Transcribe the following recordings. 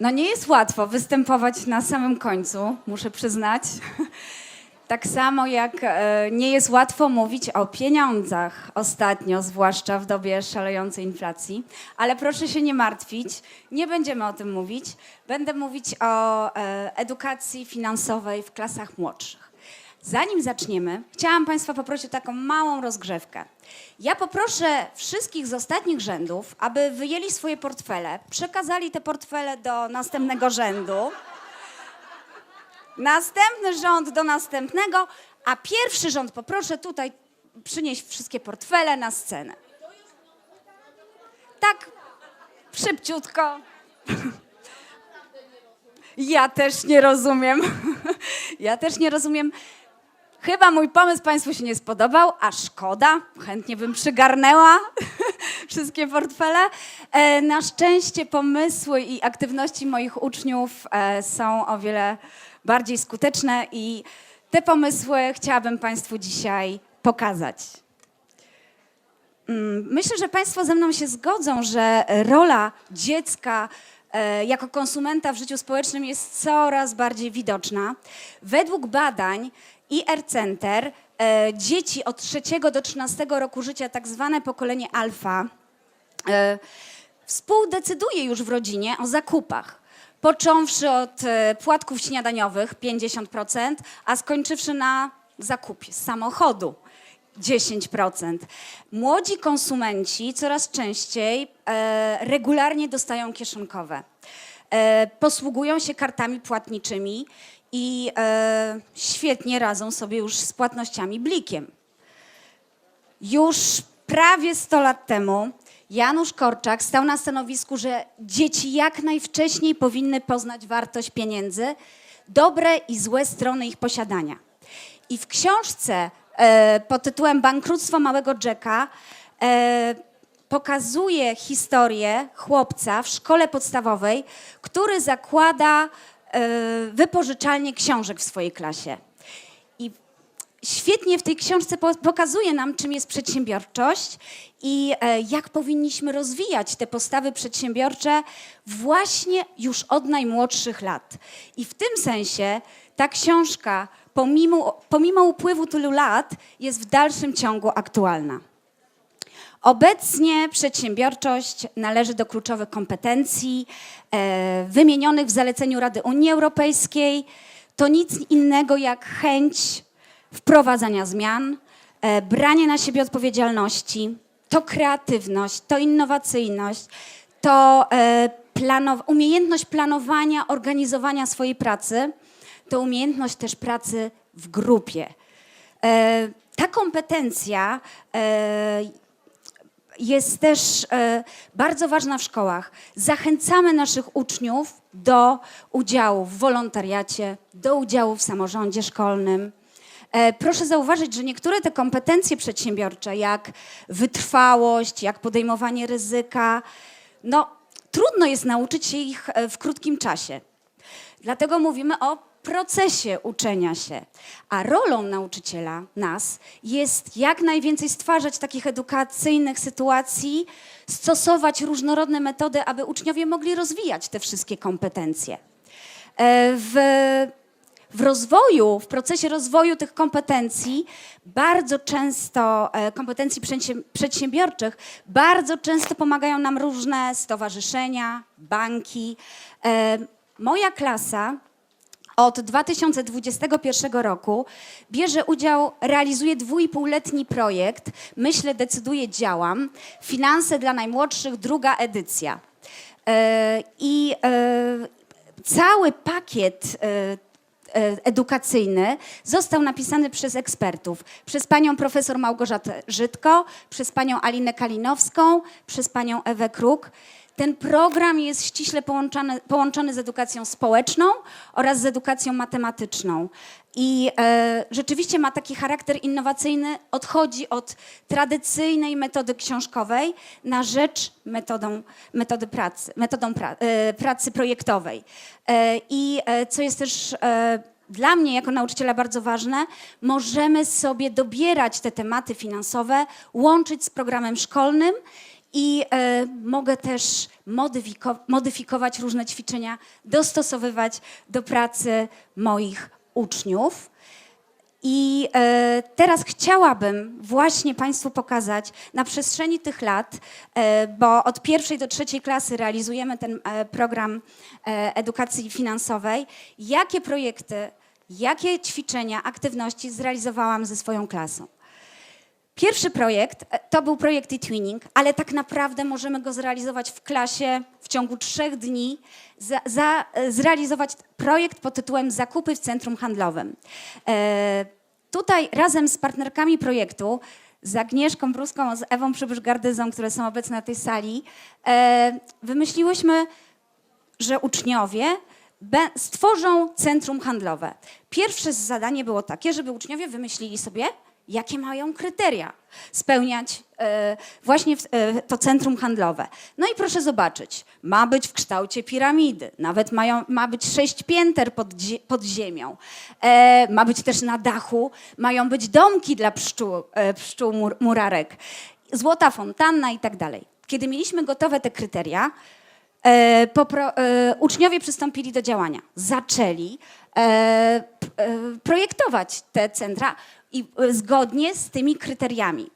No nie jest łatwo występować na samym końcu, muszę przyznać. Tak samo jak e, nie jest łatwo mówić o pieniądzach ostatnio, zwłaszcza w dobie szalejącej inflacji. Ale proszę się nie martwić, nie będziemy o tym mówić. Będę mówić o e, edukacji finansowej w klasach młodszych. Zanim zaczniemy, chciałam Państwa poprosić o taką małą rozgrzewkę. Ja poproszę wszystkich z ostatnich rzędów, aby wyjęli swoje portfele, przekazali te portfele do następnego rzędu. Następny rząd do następnego, a pierwszy rząd poproszę tutaj przynieść wszystkie portfele na scenę. Tak, szybciutko. Ja też nie rozumiem. Ja też nie rozumiem. Chyba mój pomysł Państwu się nie spodobał, a szkoda, chętnie bym przygarnęła wszystkie portfele. E, na szczęście pomysły i aktywności moich uczniów e, są o wiele bardziej skuteczne i te pomysły chciałabym Państwu dzisiaj pokazać. Mm, Myślę, że Państwo ze mną się zgodzą, że rola dziecka jako konsumenta w życiu społecznym jest coraz bardziej widoczna. Według badań IR Center e, dzieci od 3 do 13 roku życia, tak zwane pokolenie alfa, e, współdecyduje już w rodzinie o zakupach. Począwszy od e, płatków śniadaniowych 50%, a skończywszy na zakupie samochodu 10%. Młodzi konsumenci coraz częściej e, regularnie dostają kieszonkowe. E, posługują się kartami płatniczymi i e, świetnie radzą sobie już z płatnościami blikiem. Już prawie 100 lat temu Janusz Korczak stał na stanowisku, że dzieci jak najwcześniej powinny poznać wartość pieniędzy, dobre i złe strony ich posiadania. I w książce pod tytułem Bankructwo Małego Jacka e, pokazuje historię chłopca w szkole podstawowej, który zakłada e, wypożyczalnię książek w swojej klasie. I świetnie w tej książce po- pokazuje nam, czym jest przedsiębiorczość i e, jak powinniśmy rozwijać te postawy przedsiębiorcze właśnie już od najmłodszych lat. I w tym sensie ta książka, pomimo, pomimo upływu tylu lat, jest w dalszym ciągu aktualna. Obecnie przedsiębiorczość należy do kluczowych kompetencji e, wymienionych w zaleceniu Rady Unii Europejskiej. To nic innego jak chęć wprowadzania zmian, e, branie na siebie odpowiedzialności, to kreatywność, to innowacyjność, to e, planow- umiejętność planowania, organizowania swojej pracy, to umiejętność też pracy w grupie. E, ta kompetencja e, jest też e, bardzo ważna w szkołach. Zachęcamy naszych uczniów do udziału w wolontariacie, do udziału w samorządzie szkolnym. Proszę zauważyć, że niektóre te kompetencje przedsiębiorcze, jak wytrwałość, jak podejmowanie ryzyka, no trudno jest nauczyć się ich w krótkim czasie. Dlatego mówimy o procesie uczenia się. A rolą nauczyciela, nas, jest jak najwięcej stwarzać takich edukacyjnych sytuacji, stosować różnorodne metody, aby uczniowie mogli rozwijać te wszystkie kompetencje. E, W, w rozwoju, w procesie rozwoju tych kompetencji, bardzo często, e, kompetencji przedsię- przedsiębiorczych, bardzo często pomagają nam różne stowarzyszenia, banki. E, Moja klasa od 2021 roku bierze udział, realizuje dwójpółletni projekt Myślę, decyduję, działam. Finanse dla najmłodszych, druga edycja. E, I e, cały pakiet e, edukacyjny został napisany przez ekspertów. Przez panią profesor Małgorzatę Żydko, przez panią Alinę Kalinowską, przez panią Ewę Kruk. Ten program jest ściśle połączony, połączony z edukacją społeczną oraz z edukacją matematyczną. I e, rzeczywiście ma taki charakter innowacyjny, odchodzi od tradycyjnej metody książkowej na rzecz metodą, metody pracy, metodą pra, e, pracy projektowej. E, I e, co jest też e, dla mnie jako nauczyciela bardzo ważne, możemy sobie dobierać te tematy finansowe, łączyć z programem szkolnym i e, mogę też modyfiko- modyfikować różne ćwiczenia, dostosowywać do pracy moich uczniów. I e, teraz chciałabym właśnie Państwu pokazać na przestrzeni tych lat, e, bo od pierwszej do trzeciej klasy realizujemy ten e, program e, edukacji finansowej, jakie projekty, jakie ćwiczenia, aktywności zrealizowałam ze swoją klasą. Pierwszy projekt e, to był projekt e-twinning, ale tak naprawdę możemy go zrealizować w klasie w ciągu trzech dni, za, za, e, zrealizować projekt pod tytułem Zakupy w centrum handlowym. E, tutaj razem z partnerkami projektu, z Agnieszką Bruską, z Ewą Przybysz-Gardyzą, które są obecne na tej sali, e, wymyśliłyśmy że uczniowie stworzą centrum handlowe. Pierwsze zadanie było takie, żeby uczniowie wymyślili sobie, jakie mają kryteria spełniać e, właśnie e, to centrum handlowe. No i proszę zobaczyć, ma być w kształcie piramidy, nawet mają, ma być sześć pięter pod, pod ziemią, e, ma być też na dachu, mają być domki dla pszczół, pszczół mur, murarek, złota fontanna i tak dalej. Kiedy mieliśmy gotowe te kryteria, uczniowie przystąpili do działania. Zaczęli projektować te centra i zgodnie z tymi kryteriami.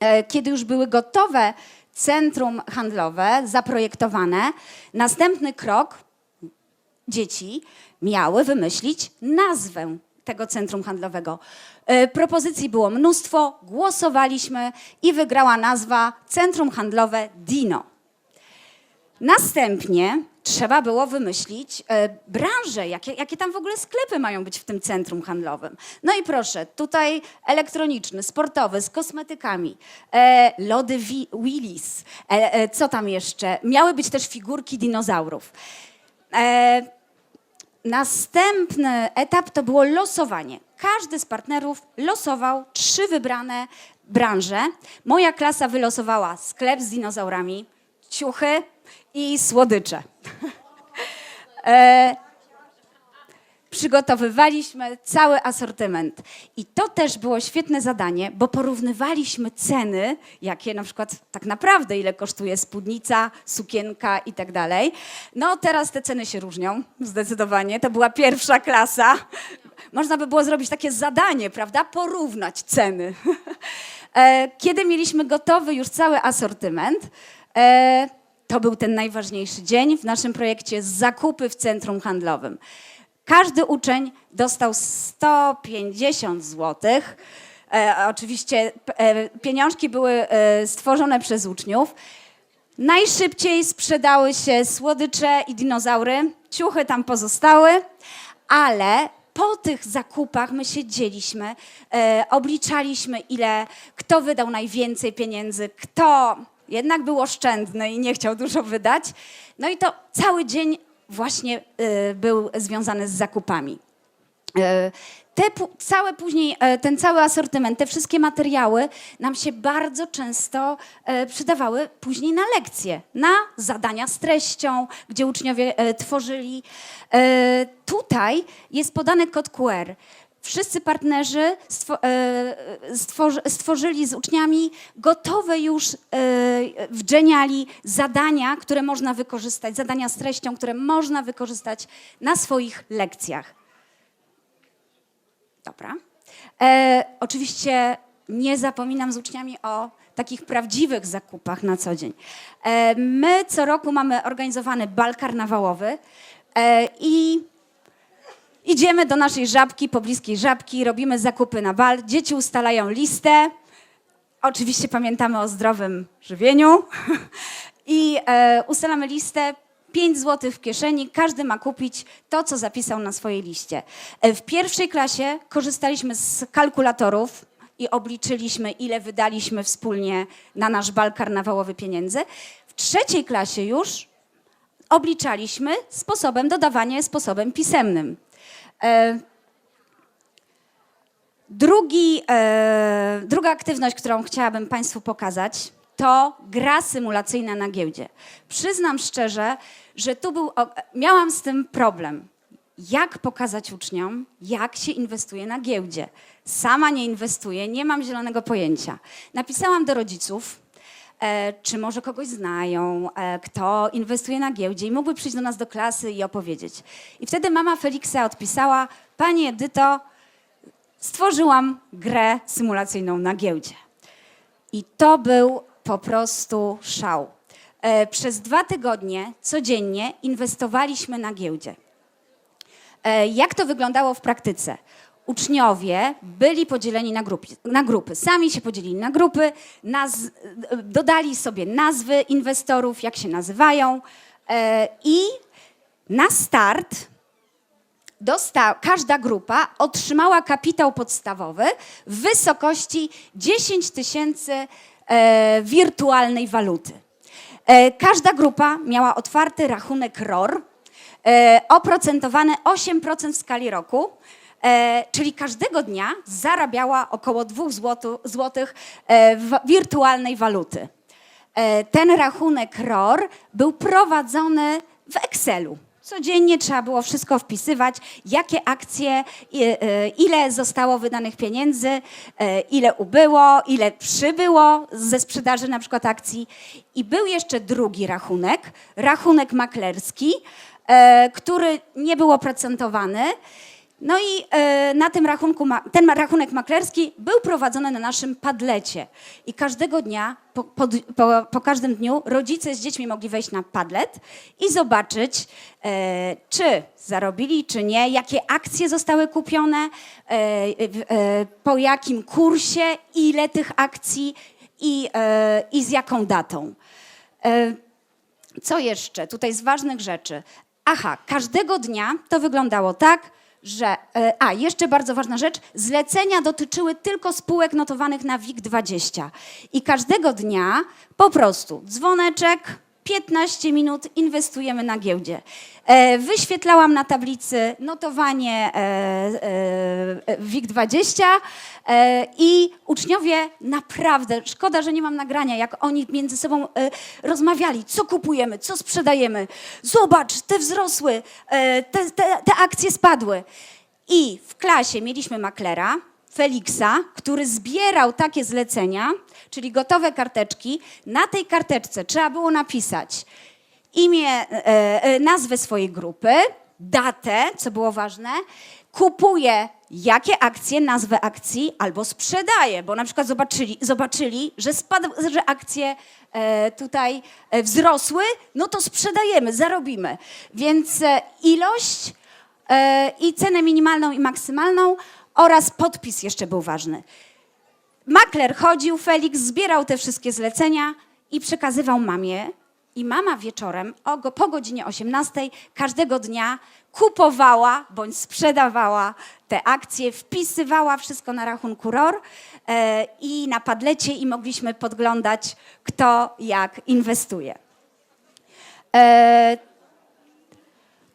E, Kiedy już były gotowe centrum handlowe, zaprojektowane, następny krok dzieci miały wymyślić nazwę tego centrum handlowego. E, Propozycji było mnóstwo, głosowaliśmy i wygrała nazwa Centrum Handlowe Dino. Następnie trzeba było wymyślić e, branże, jakie, jakie tam w ogóle sklepy mają być w tym centrum handlowym. No i proszę, tutaj elektroniczny, sportowy, z kosmetykami, e, lody Wi- Willis, e, e, co tam jeszcze? Miały być też figurki dinozaurów. E, Następny etap to było losowanie. Każdy z partnerów losował trzy wybrane branże. Moja klasa wylosowała sklep z dinozaurami, ciuchy i słodycze. e, przygotowywaliśmy cały asortyment. I to też było świetne zadanie, bo porównywaliśmy ceny, jakie na przykład tak naprawdę, ile kosztuje spódnica, sukienka i tak dalej. No teraz te ceny się różnią, zdecydowanie. To była pierwsza klasa. Można by było zrobić takie zadanie, prawda? Porównać ceny. E, Kiedy mieliśmy gotowy już cały asortyment, e, to był ten najważniejszy dzień w naszym projekcie zakupy w centrum handlowym. Każdy uczeń dostał 150 zł. E, oczywiście e, pieniążki były e, stworzone przez uczniów. Najszybciej sprzedały się słodycze i dinozaury. Ciuchy tam pozostały, ale po tych zakupach my się dzieliśmy, e, obliczaliśmy, ile kto wydał najwięcej pieniędzy, kto jednak był oszczędny i nie chciał dużo wydać. No i to cały dzień właśnie e, był związany z zakupami. E, Te całe później, e, ten cały asortyment, te wszystkie materiały nam się bardzo często przydawały później na lekcje, na zadania z treścią, gdzie uczniowie tworzyli. Tutaj jest podany kod QR. Wszyscy partnerzy e, stworzy, stworzyli z uczniami gotowe już e, w Geniali zadania, które można wykorzystać, zadania z treścią, które można wykorzystać na swoich lekcjach. Dobra. E, oczywiście nie zapominam z uczniami o takich prawdziwych zakupach na co dzień. E, my co roku mamy organizowany bal karnawałowy e, i idziemy do naszej żabki, pobliskiej żabki, robimy zakupy na bal. Dzieci ustalają listę. Oczywiście pamiętamy o zdrowym żywieniu i e, ustalamy listę. 5 zł w kieszeni, każdy ma kupić to, co zapisał na swojej liście. E, W pierwszej klasie korzystaliśmy z kalkulatorów i obliczyliśmy, ile wydaliśmy wspólnie na nasz bal karnawałowy pieniędzy. W trzeciej klasie już obliczaliśmy sposobem, dodawanie sposobem pisemnym. E, Drugi, e, druga aktywność, którą chciałabym Państwu pokazać, to gra symulacyjna na giełdzie. Przyznam szczerze, że tu był, miałam z tym problem. Jak pokazać uczniom, jak się inwestuje na giełdzie? Sama nie inwestuję, nie mam zielonego pojęcia. Napisałam do rodziców, czy może kogoś znają, e, kto inwestuje na giełdzie i mógłby przyjść do nas do klasy i opowiedzieć. I wtedy mama Feliksa odpisała, Pani Edyto, stworzyłam grę symulacyjną na giełdzie. I to był po prostu szał. E, Przez dwa tygodnie codziennie inwestowaliśmy na giełdzie. E, Jak to wyglądało w praktyce? Uczniowie byli podzieleni na grupy, na grupy. Sami się podzielili na grupy, naz, dodali sobie nazwy inwestorów, jak się nazywają e, i na start dosta, każda grupa otrzymała kapitał podstawowy w wysokości 10 tysięcy e, wirtualnej waluty. E, każda grupa miała otwarty rachunek ROR, oprocentowany 8% w skali roku, czyli każdego dnia zarabiała około 2 zł, złotych e, wirtualnej waluty. E, Ten rachunek ROR był prowadzony w Excelu. Codziennie trzeba było wszystko wpisywać, jakie akcje, e, ile zostało wydanych pieniędzy, e, ile ubyło, ile przybyło ze sprzedaży na przykład akcji. I był jeszcze drugi rachunek, rachunek maklerski, e, który nie był oprocentowany. No i e, na tym rachunku, ten rachunek maklerski był prowadzony na naszym padlecie. I każdego dnia, po, po, po, każdym dniu rodzice z dziećmi mogli wejść na padlet i zobaczyć, e, czy zarobili, czy nie, jakie akcje zostały kupione, e, po jakim kursie, ile tych akcji i, i z jaką datą. Co jeszcze tutaj z ważnych rzeczy? Aha, każdego dnia to wyglądało tak, że. e, A, jeszcze bardzo ważna rzecz. Zlecenia dotyczyły tylko spółek notowanych na WIG20. I każdego dnia po prostu dzwoneczek, 15 minut inwestujemy na giełdzie. E, wyświetlałam na tablicy notowanie e, e, WIG20 e, i uczniowie naprawdę, szkoda, że nie mam nagrania, jak oni między sobą rozmawiali, co kupujemy, co sprzedajemy. Zobacz, te wzrosły, te, te, te akcje spadły. I w klasie mieliśmy maklera, Feliksa, który zbierał takie zlecenia, czyli gotowe karteczki. Na tej karteczce trzeba było napisać imię, e, e, nazwę swojej grupy, datę, co było ważne, kupuje jakie akcje, nazwę akcji, albo sprzedaje, bo na przykład zobaczyli, zobaczyli że, że akcje e, tutaj wzrosły, no to sprzedajemy, zarobimy. Więc ilość i cenę minimalną i maksymalną oraz podpis jeszcze był ważny. Makler chodził, Felix zbierał te wszystkie zlecenia i przekazywał mamie. I mama wieczorem o, po godzinie 18 każdego dnia kupowała bądź sprzedawała te akcje, wpisywała wszystko na rachunku ROR e, i na padlecie i mogliśmy podglądać, kto jak inwestuje. E,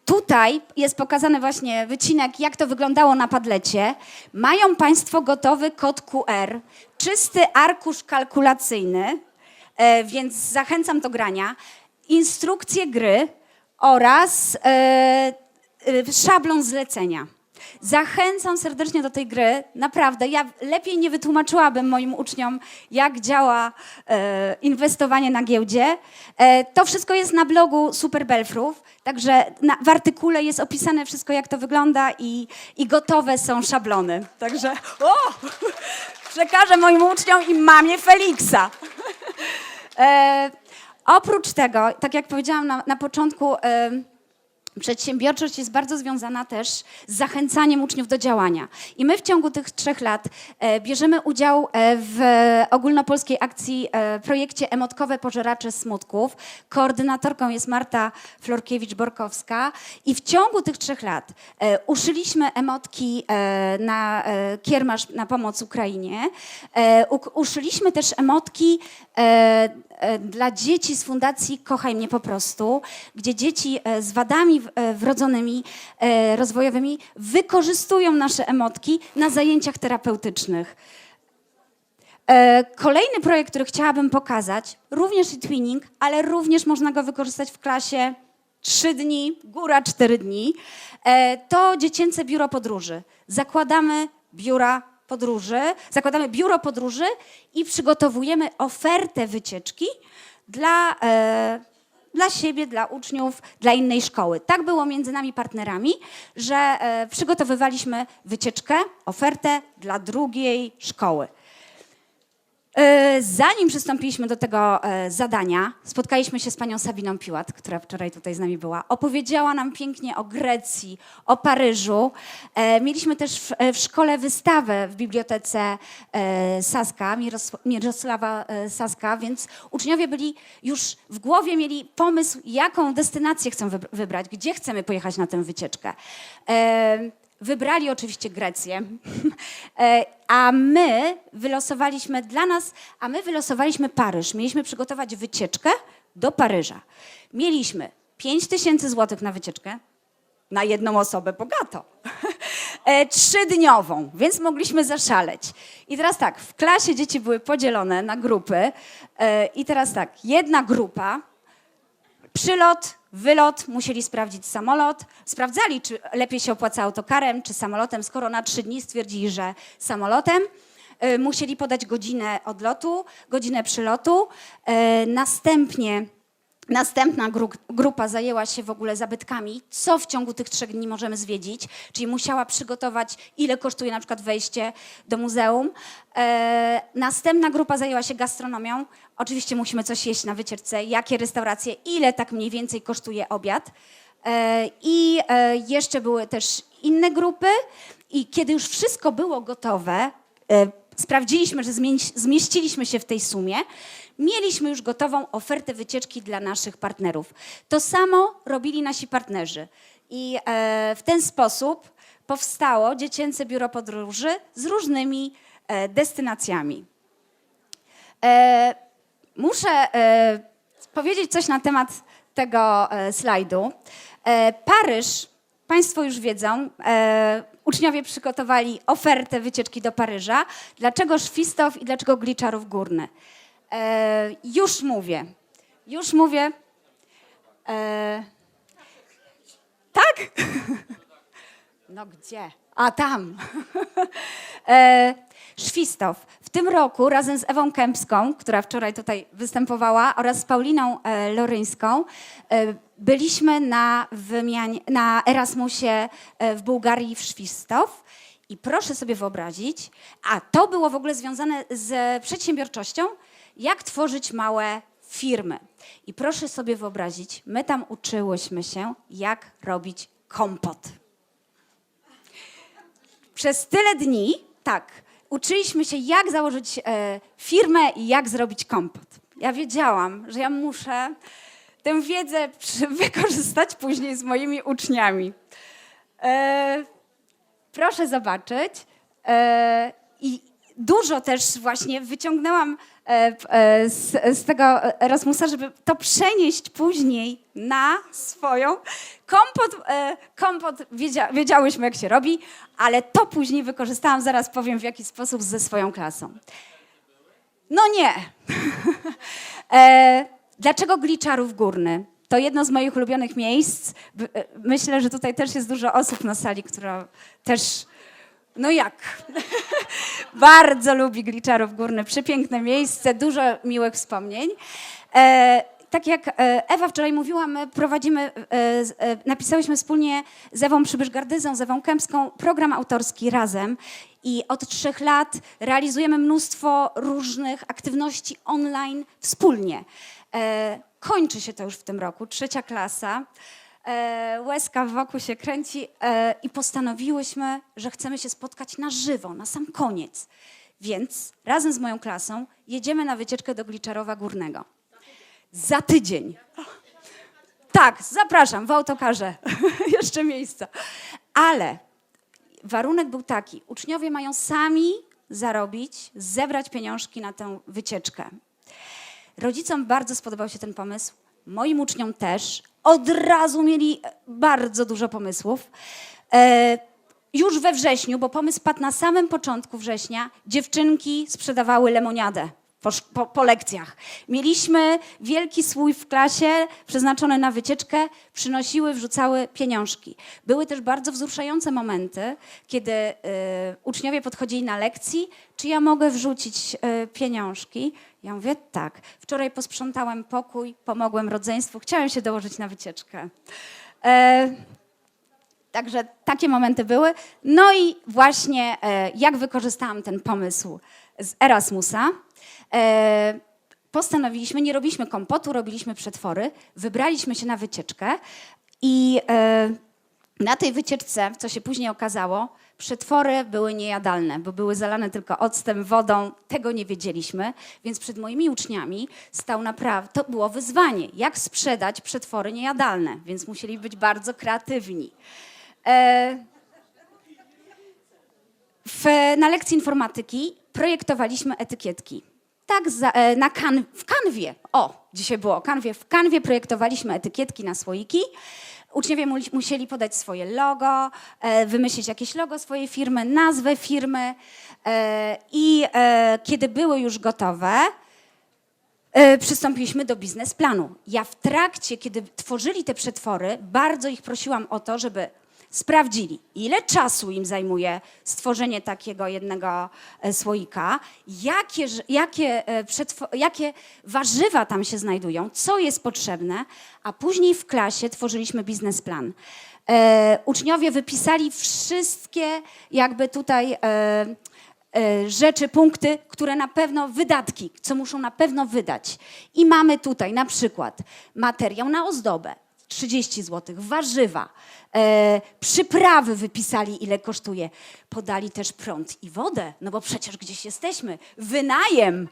Tutaj jest pokazany właśnie wycinek, jak to wyglądało na padlecie. Mają Państwo gotowy kod QR, czysty arkusz kalkulacyjny, e, więc zachęcam do grania, instrukcje gry oraz e, e, szablon zlecenia. Zachęcam serdecznie do tej gry. Naprawdę, ja lepiej nie wytłumaczyłabym moim uczniom, jak działa e, inwestowanie na giełdzie. E, to wszystko jest na blogu Super Belfrów, także na, w artykule jest opisane wszystko, jak to wygląda i, i gotowe są szablony. Także o, przekażę moim uczniom i mamie Feliksa. E, oprócz tego, tak jak powiedziałam na, na początku, e, Przedsiębiorczość jest bardzo związana też z zachęcaniem uczniów do działania. I my w ciągu tych trzech lat e, bierzemy udział e, w ogólnopolskiej akcji, e, projekcie Emotkowe Pożeracze Smutków. Koordynatorką jest Marta Florkiewicz-Borkowska. I w ciągu tych trzech lat uszyliśmy emotki na kiermasz na pomoc Ukrainie. Uszyliśmy też emotki dla dzieci z Fundacji Kochaj mnie po prostu, gdzie dzieci e, z wadami e, wrodzonymi, e, rozwojowymi wykorzystują nasze emotki na zajęciach terapeutycznych. E, Kolejny projekt, który chciałabym pokazać, również i twinning, ale również można go wykorzystać w klasie 3 dni, góra 4 dni, e, to dziecięce biuro podróży. Zakładamy biura podróży, zakładamy biuro podróży i przygotowujemy ofertę wycieczki dla, e, dla siebie, dla uczniów, dla innej szkoły. Tak było między nami partnerami, że e, przygotowywaliśmy wycieczkę, ofertę dla drugiej szkoły. E, Zanim przystąpiliśmy do tego e, zadania, spotkaliśmy się z panią Sabiną Piłat, która wczoraj tutaj z nami była. Opowiedziała nam pięknie o Grecji, o Paryżu. E, Mieliśmy też w, szkole wystawę w bibliotece Saska, Miros- Mirosława Saska, więc uczniowie byli już w głowie, mieli pomysł, jaką destynację chcą wybr- wybrać, gdzie chcemy pojechać na tę wycieczkę. Wybrali oczywiście Grecję, E, a my wylosowaliśmy dla nas, a my wylosowaliśmy Paryż. Mieliśmy przygotować wycieczkę do Paryża. Mieliśmy 5 tysięcy złotych na wycieczkę, na jedną osobę bogato. E, Trzydniową, więc mogliśmy zaszaleć. I teraz tak, w klasie dzieci były podzielone na grupy. e, I teraz tak, jedna grupa Przylot, wylot, musieli sprawdzić samolot. Sprawdzali, czy lepiej się opłaca autokarem, czy samolotem. Skoro na trzy dni stwierdzili, że samolotem, y, musieli podać godzinę odlotu, godzinę przylotu. Y, Następnie Następna gru grupa zajęła się w ogóle zabytkami, co w ciągu tych trzech dni możemy zwiedzić, czyli musiała przygotować, ile kosztuje na przykład wejście do muzeum. E, następna grupa zajęła się gastronomią. Oczywiście musimy coś jeść na wycieczce, jakie restauracje, ile tak mniej więcej kosztuje obiad. E, I e, jeszcze były też inne grupy i kiedy już wszystko było gotowe, e, sprawdziliśmy, że zmieś- zmieściliśmy się w tej sumie, mieliśmy już gotową ofertę wycieczki dla naszych partnerów. To samo robili nasi partnerzy. I e, w ten sposób powstało Dziecięce Biuro Podróży z różnymi e, destynacjami. E, muszę powiedzieć coś na temat tego slajdu. Paryż, Państwo już wiedzą, uczniowie przygotowali ofertę wycieczki do Paryża. Dlaczego Szwistow i dlaczego Gliczarów Górny? E, już mówię, już mówię. E, tak? No gdzie? A tam. e, Szwistow. W tym roku razem z Ewą Kępską, która wczoraj tutaj występowała, oraz z Pauliną e, Loryńską e, byliśmy na, na Erasmusie e, w Bułgarii w Szwistow. I proszę sobie wyobrazić, a to było w ogóle związane z przedsiębiorczością, jak tworzyć małe firmy. I proszę sobie wyobrazić, my tam uczyłyśmy się, jak robić kompot. Przez tyle dni, tak, uczyliśmy się, jak założyć e, firmę i jak zrobić kompot. Ja wiedziałam, że ja muszę tę wiedzę wykorzystać później z moimi uczniami. E, proszę zobaczyć. E, I dużo też właśnie wyciągnęłam z, z tego Erasmusa, żeby to przenieść później na swoją. Kompot, e, kompot wiedzia, wiedziałyśmy, jak się robi, ale to później wykorzystałam, zaraz powiem w jaki sposób ze swoją klasą. No nie. e, dlaczego Gliczarów Górny? To jedno z moich ulubionych miejsc. E, Myślę, że tutaj też jest dużo osób na sali, która też, no jak, bardzo lubi Gliczarów Górny. Przepiękne miejsce, dużo miłych wspomnień. E, tak jak e, Ewa wczoraj mówiła, my prowadzimy, e, e, napisałyśmy wspólnie z Ewą Przybysz-Gardyzą, z Ewą Kępską program autorski razem i od trzech lat realizujemy mnóstwo różnych aktywności online wspólnie. Kończy się to już w tym roku, trzecia klasa. E, łezka wokół się kręci e, i postanowiłyśmy, że chcemy się spotkać na żywo, na sam koniec. Więc razem z moją klasą jedziemy na wycieczkę do Gliczarowa Górnego. Za tydzień. Tak, zapraszam w autokarze. Jeszcze miejsca. Ale warunek był taki: uczniowie mają sami zarobić, zebrać pieniążki na tę wycieczkę. Rodzicom bardzo spodobał się ten pomysł, moim uczniom też. Od razu mieli bardzo dużo pomysłów. E, już we wrześniu, bo pomysł padł na samym początku września, dziewczynki sprzedawały lemoniadę po, po, po lekcjach. Mieliśmy wielki słój w klasie przeznaczony na wycieczkę, przynosiły, wrzucały pieniążki. Były też bardzo wzruszające momenty, kiedy y, uczniowie podchodzili na lekcji, czy ja mogę wrzucić y, pieniążki? Ja mówię, tak. Wczoraj posprzątałem pokój, pomogłem rodzeństwu, chciałem się dołożyć na wycieczkę. E, Także takie momenty były. No i właśnie e, jak wykorzystałam ten pomysł z Erasmusa. E, postanowiliśmy, nie robiliśmy kompotu, robiliśmy przetwory, wybraliśmy się na wycieczkę i e, na tej wycieczce, co się później okazało, przetwory były niejadalne, bo były zalane tylko octem, wodą. Tego nie wiedzieliśmy, więc przed moimi uczniami stał naprawdę, to było wyzwanie, jak sprzedać przetwory niejadalne, więc musieli być bardzo kreatywni. E, w, na lekcji informatyki projektowaliśmy etykietki. Tak, za, e, na kan, w kanwie, o, dzisiaj było kanwie, w kanwie projektowaliśmy etykietki na słoiki. Uczniowie mu- musieli podać swoje logo, e, wymyślić jakieś logo swojej firmy, nazwę firmy i kiedy były już gotowe, przystąpiliśmy do biznesplanu. Ja w trakcie, kiedy tworzyli te przetwory, bardzo ich prosiłam o to, żeby sprawdzili, ile czasu im zajmuje stworzenie takiego jednego e, słoika, jakie, jakie, e, jakie warzywa tam się znajdują, co jest potrzebne, a później w klasie tworzyliśmy biznesplan. E, uczniowie wypisali wszystkie jakby tutaj e, e, rzeczy, punkty, które na pewno, wydatki, co muszą na pewno wydać. I mamy tutaj na przykład materiał na ozdobę, 30 zł, warzywa, e, przyprawy wypisali, ile kosztuje. Podali też prąd i wodę, no bo przecież gdzieś jesteśmy. Wynajem.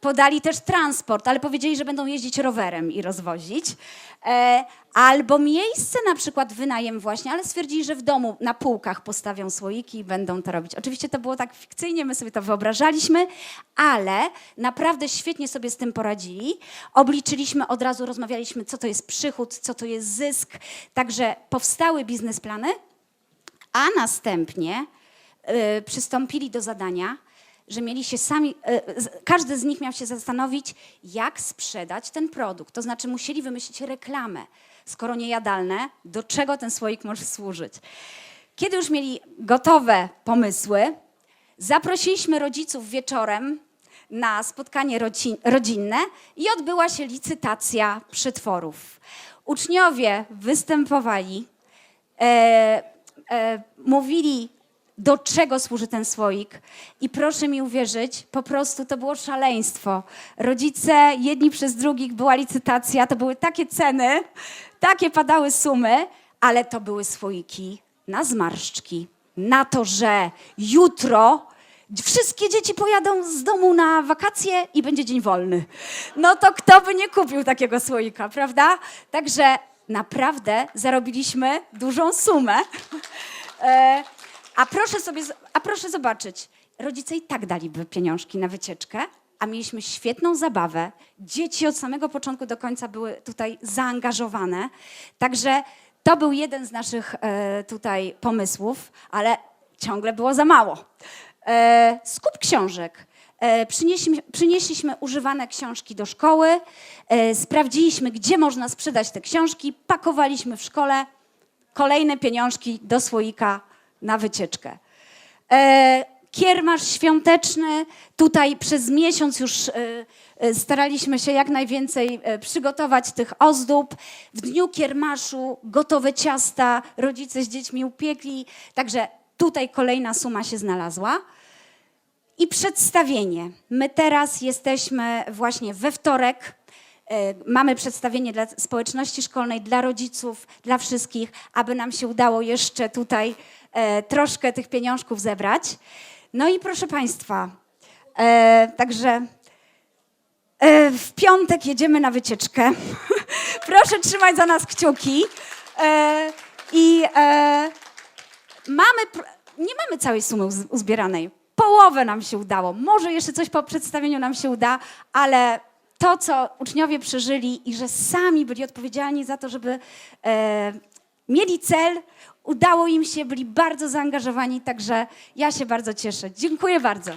Podali też transport, ale powiedzieli, że będą jeździć rowerem i rozwozić. E, albo miejsce na przykład wynajem właśnie, ale stwierdzili, że w domu na półkach postawią słoiki i będą to robić. Oczywiście to było tak fikcyjnie, my sobie to wyobrażaliśmy, ale naprawdę świetnie sobie z tym poradzili. Obliczyliśmy, od razu rozmawialiśmy, co to jest przychód, co to jest zysk. Także powstały biznesplany, a następnie y, przystąpili do zadania, że mieli się sami, y, każdy z nich miał się zastanowić, jak sprzedać ten produkt. To znaczy musieli wymyślić reklamę. Skoro niejadalne, do czego ten słoik może służyć? Kiedy już mieli gotowe pomysły, zaprosiliśmy rodziców wieczorem na spotkanie rodzi- rodzinne i odbyła się licytacja przetworów. Uczniowie występowali, e, e, mówili, do czego służy ten słoik. I proszę mi uwierzyć, po prostu to było szaleństwo. Rodzice, jedni przez drugich, była licytacja, to były takie ceny, takie padały sumy, ale to były słoiki na zmarszczki, na to, że jutro wszystkie dzieci pojadą z domu na wakacje i będzie dzień wolny. No to kto by nie kupił takiego słoika, prawda? Także naprawdę zarobiliśmy dużą sumę. E, a proszę sobie, a proszę zobaczyć, rodzice i tak daliby pieniążki na wycieczkę, a mieliśmy świetną zabawę. Dzieci od samego początku do końca były tutaj zaangażowane. Także to był jeden z naszych e, tutaj pomysłów, ale ciągle było za mało. E, skup książek. E, przynieśliśmy, używane książki do szkoły, e, sprawdziliśmy, gdzie można sprzedać te książki, pakowaliśmy w szkole kolejne pieniążki do słoika na wycieczkę. E, kiermasz świąteczny, tutaj przez miesiąc już staraliśmy się jak najwięcej przygotować tych ozdób. W dniu kiermaszu gotowe ciasta rodzice z dziećmi upiekli, także tutaj kolejna suma się znalazła. I przedstawienie. My teraz jesteśmy właśnie we wtorek. E, Mamy przedstawienie dla społeczności szkolnej, dla rodziców, dla wszystkich, aby nam się udało jeszcze tutaj e, troszkę tych pieniążków zebrać. No i proszę Państwa, e, także w piątek jedziemy na wycieczkę. proszę trzymać za nas kciuki. I mamy, nie mamy całej sumy uz- uzbieranej. Połowę nam się udało. Może jeszcze coś po przedstawieniu nam się uda, ale to, co uczniowie przeżyli i że sami byli odpowiedzialni za to, żeby e, mieli cel, udało im się, byli bardzo zaangażowani, także ja się bardzo cieszę. Dziękuję bardzo.